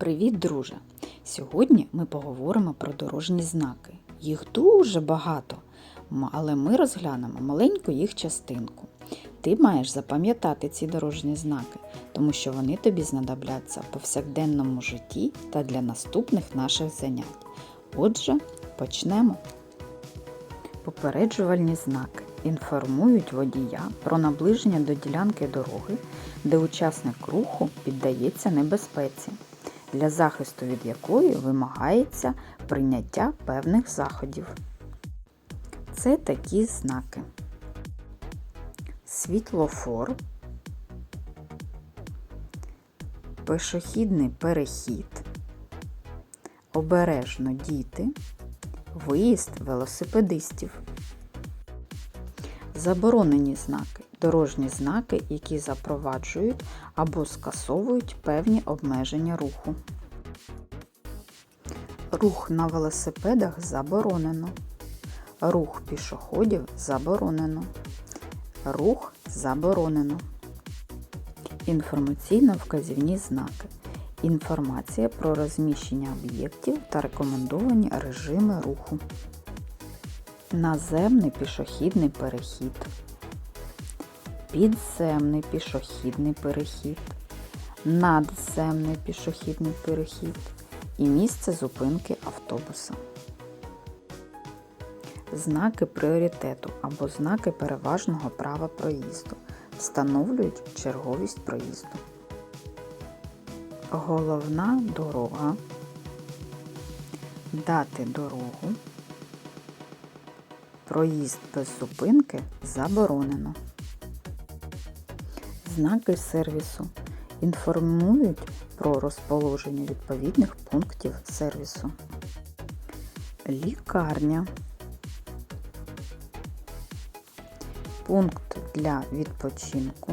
Привіт, друже! Сьогодні ми поговоримо про дорожні знаки. Їх дуже багато, але ми розглянемо маленьку їх частинку. Ти маєш запам'ятати ці дорожні знаки, тому що вони тобі знадобляться в повсякденному житті та для наступних наших занять. Отже, почнемо. Попереджувальні знаки інформують водія про наближення до ділянки дороги, де учасник руху піддається небезпеці, для захисту від якої вимагається прийняття певних заходів. Це такі знаки: світлофор, пешохідний перехід, обережно діти, виїзд велосипедистів. Заборонені знаки дорожні знаки, які запроваджують або скасовують певні обмеження руху. Рух на велосипедах заборонено. Рух пішоходів заборонено. Рух заборонено. Інформаційно-вказівні знаки. Інформація про розміщення об'єктів та рекомендовані режими руху. Наземний пішохідний перехід. Підземний пішохідний перехід. Надземний пішохідний перехід і місце зупинки автобуса. Знаки пріоритету або знаки переважного права проїзду встановлюють черговість проїзду. Головна дорога. Дати дорогу. Проїзд без зупинки заборонено. Знаки сервісу інформують про розположення відповідних пунктів сервісу. Лікарня. Пункт для відпочинку.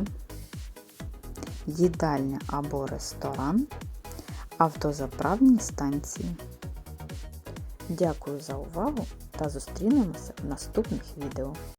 Їдальня або ресторан. Автозаправні станції. Дякую за увагу та зустрінемося в наступних відео.